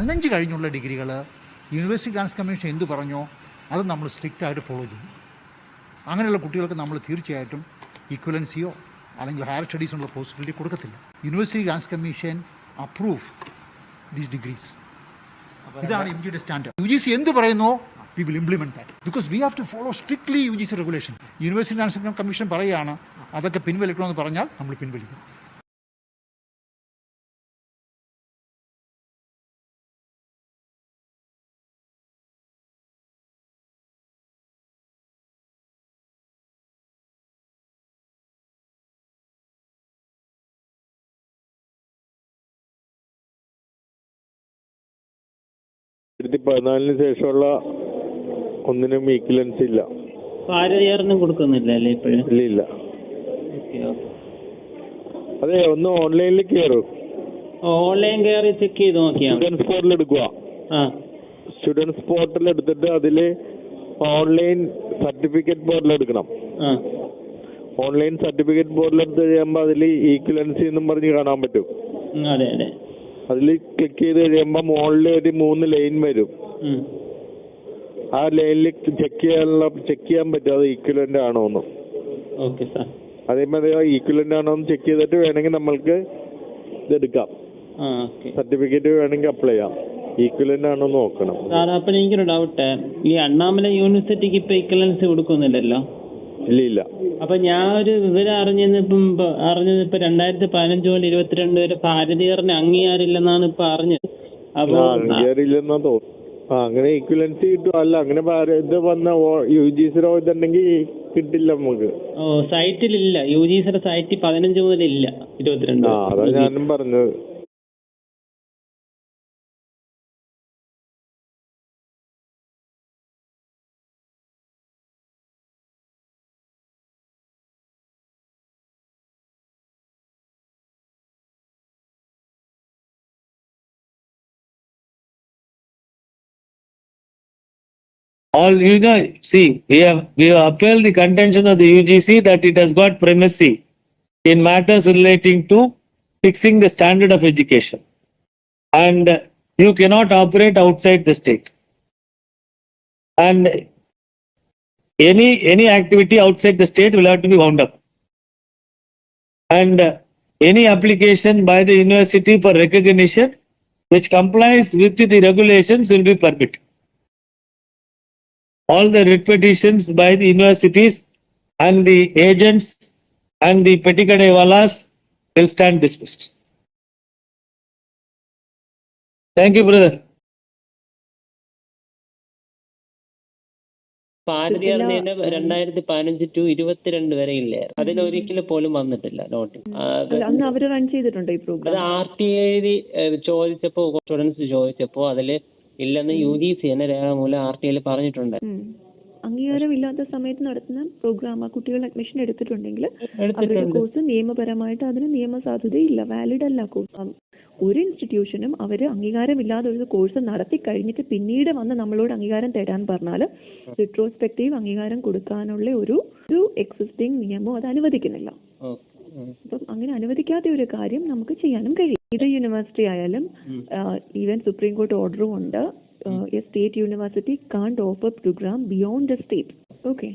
പതിനഞ്ച് കഴിഞ്ഞുള്ള ഡിഗ്രികൾ university grants commission എന്ത് പറഞ്ഞോ അത് നമ്മൾ സ്ട്രിക്റ്റായിട്ട് ഫോളോ ചെയ്യും. അങ്ങനെയുള്ള കുട്ടികൾക്ക് നമ്മൾ തീർച്ചയായിട്ടും ഇക്വലൻസിയോ അല്ലെങ്കിൽ ഹയർ സ്റ്റഡീസിനുള്ള പോസിബിലിറ്റി കൊടുക്കത്തില്ല. University grants commission approve these degrees ഇതാണ് എം ജിയുടെ സ്റ്റാൻഡേർഡ് യു ജി സി എന്ത് പറയുന്നോ? We will implement that because we have to follow strictly U G C regulation university grants commission പറയുകയാണ് അതൊക്കെ പിൻവലിക്കണമെന്ന് പറഞ്ഞാൽ നമ്മൾ പിൻവലിക്കും. രണ്ടായിരത്തി പതിനാലിന് ശേഷമുള്ള ഒന്നിനും ഈക്വലൻസ് ഇല്ല. കൊടുക്കുന്നില്ല അല്ലേ ഇപ്പോഴും? ഇല്ല ഇല്ല. അതെ ഒന്ന് ഓൺലൈനിൽ കയറും ഓൺലൈൻ കയറി ചെക്ക് ചെയ്ത് നോക്കിയാൽ മതി. സ്റ്റുഡൻസ് പോർട്ടൽ എടുക്കുക സ്റ്റുഡൻസ് പോർട്ടൽ എടുത്തിട്ട് അതിൽ ഓൺലൈൻ സർട്ടിഫിക്കറ്റ് പോർട്ടൽ എടുക്കണം. ഓൺലൈൻ സർട്ടിഫിക്കറ്റ് പോർട്ടൽ എടുത്ത് കഴിയുമ്പോൾ അതിൽ ഈക്വലൻസി എന്നും പറഞ്ഞ് കാണാൻ പറ്റും. അതെ അതെ. അതിൽ ക്ലിക്ക് ചെയ്ത് കഴിയുമ്പോൾ മുകളിൽ ഒരു മൂന്ന് ലൈൻ വരും. ആ ലൈനിൽ ചെക്ക് ചെയ്യാനുള്ള ചെക്ക് ചെയ്യാൻ പറ്റും. അത് ഈക്വലന്റ് ആണോ എന്ന് അതേമാതിരി ഈക്വലന്റ് ആണോ എന്ന് ചെക്ക് ചെയ്തിട്ട് വേണമെങ്കിൽ നമ്മൾക്ക് ഇതെടുക്കാം സർട്ടിഫിക്കറ്റ് വേണമെങ്കിൽ അപ്ലൈ ചെയ്യാം. ഈക്വലന്റ് ആണോന്ന് നോക്കണം. സാർ അപ്പോൾ എനിക്കൊരു ഡൗട്ട് ഈ അണ്ണാമല യൂണിവേഴ്സിറ്റിക്ക് ഇപ്പൊ ഈക്വലൻസ് കൊടുക്കുന്നില്ലല്ലോ? ഇല്ല ഇല്ല അപ്പൊ ഞാൻ ഒരു വിവരം അറിഞ്ഞത് ഇപ്പം ഇപ്പൊ അറിഞ്ഞത് ഇപ്പൊ രണ്ടായിരത്തി പതിനഞ്ച് മുതൽ ഇരുപത്തിരണ്ട് വരെ ഭാരതീയറിന് അംഗീകാരമില്ലെന്നാണ് ഇപ്പൊ അറിഞ്ഞത്. അപ്പൊ ആ അംഗീകാരമില്ലെന്നാ തോന്നുന്നു. ആ അങ്ങനെ ഈക്വലൻസി കിട്ടും അല്ല അങ്ങനെ ഇത് വന്ന യു ജി സിയുടെ ഇതുണ്ടെങ്കിൽ കിട്ടില്ല നമുക്ക്. ഓ സൈറ്റിലില്ല യു ജി സിയുടെ സൈറ്റിൽ പതിനഞ്ച് മുതൽ ഇല്ല ഇരുപത്തിരണ്ട് അതാ ഞാനും പറഞ്ഞത്. All you know see we have we have upheld the contention of the UGC that it has got primacy in matters relating to fixing the standard of education. And you cannot operate outside the state. And any any activity outside the state will have to be wound up. And any application by the university for recognition which complies with the regulations will be permitted all the writ petitions by the universities and the agents and the petikadewalas will stand dismissed. Thank you, brother. ഭാരതീയറിന് രണ്ടായിരത്തി പതിനഞ്ച് to ഇരുപത്തിരണ്ട് വരെ ഇല്ലേ അതിലൊരിക്കൽ പോലും വന്നിട്ടില്ല അത് R T എഴുതി ചോദിച്ചപ്പോ സ്റ്റുഡൻസ് ചോദിച്ചപ്പോ അതിൽ ഇല്ലെന്ന് യു ജി സി തന്നെ രേഖാമൂലം ആർ ടി ഐയിൽ പറഞ്ഞിട്ടുണ്ട്. അംഗീകാരമില്ലാത്ത സമയത്ത് നടത്തുന്ന പ്രോഗ്രാം ആ കുട്ടികൾ അഡ്മിഷൻ എടുത്തിട്ടുണ്ടെങ്കിൽ അവരുടെ കോഴ്സ് നിയമപരമായിട്ട് അതിന് നിയമസാധുതയില്ല വാലിഡ് അല്ല കോഴ്സ് ഒരു ഇൻസ്റ്റിറ്റ്യൂഷനും അവർ അംഗീകാരമില്ലാതെ ഒരു കോഴ്സ് നടത്തി കഴിഞ്ഞിട്ട് പിന്നീട് വന്ന് നമ്മളോട് അംഗീകാരം തരാൻ പറഞ്ഞാൽ റിട്രോസ്പെക്റ്റീവ് അംഗീകാരം കൊടുക്കാനുള്ള ഒരു ഒരു എക്സിസ്റ്റിംഗ് നിയമം അത് അനുവദിക്കുന്നില്ല. അനുവദിക്കാത്ത ഒരു കാര്യം നമുക്ക് ചെയ്യാനും കഴിയും. ഇത് യൂണിവേഴ്സിറ്റി ആയാലും ഈവൻ സുപ്രീം കോർട്ട് ഓർഡറും ഉണ്ട്. A state university can't offer program beyond the state okay